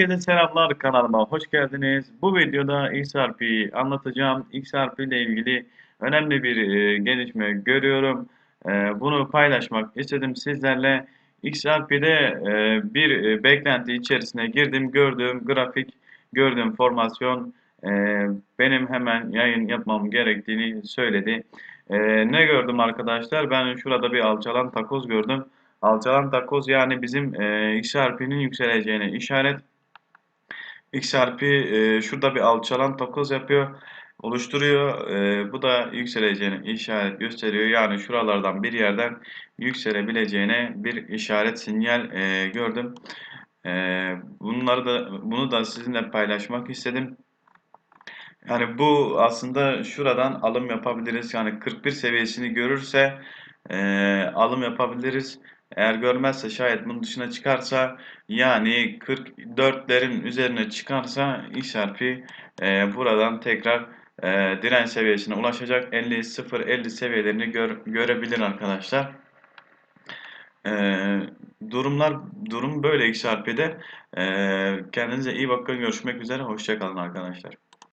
Herkese selamlar kanalıma hoş geldiniz. Bu videoda XRP'yi anlatacağım. XRP ile ilgili önemli bir e, gelişme görüyorum. E, bunu paylaşmak istedim sizlerle. XRP'de e, bir e, beklenti içerisine girdim. Gördüğüm grafik, gördüğüm formasyon e, benim hemen yayın yapmam gerektiğini söyledi. E, ne gördüm arkadaşlar? Ben şurada bir alçalan takoz gördüm. Alçalan takoz yani bizim e, XRP'nin yükseleceğine işaret. XRP e, şurada bir alçalan takoz yapıyor, oluşturuyor. E, bu da yükseleceğine işaret gösteriyor. Yani şuralardan bir yerden yükselebileceğine bir işaret sinyal e, gördüm. E, bunları da bunu da sizinle paylaşmak istedim. Yani bu aslında şuradan alım yapabiliriz. Yani 41 seviyesini görürse e, alım yapabiliriz. Eğer görmezse şayet bunun dışına çıkarsa yani 44'lerin üzerine çıkarsa XRP e, buradan tekrar e, direnç seviyesine ulaşacak. 50 0.50 seviyelerini gör, görebilir arkadaşlar. E, durumlar durum böyle XRP'de. E, kendinize iyi bakın. Görüşmek üzere. Hoşçakalın arkadaşlar.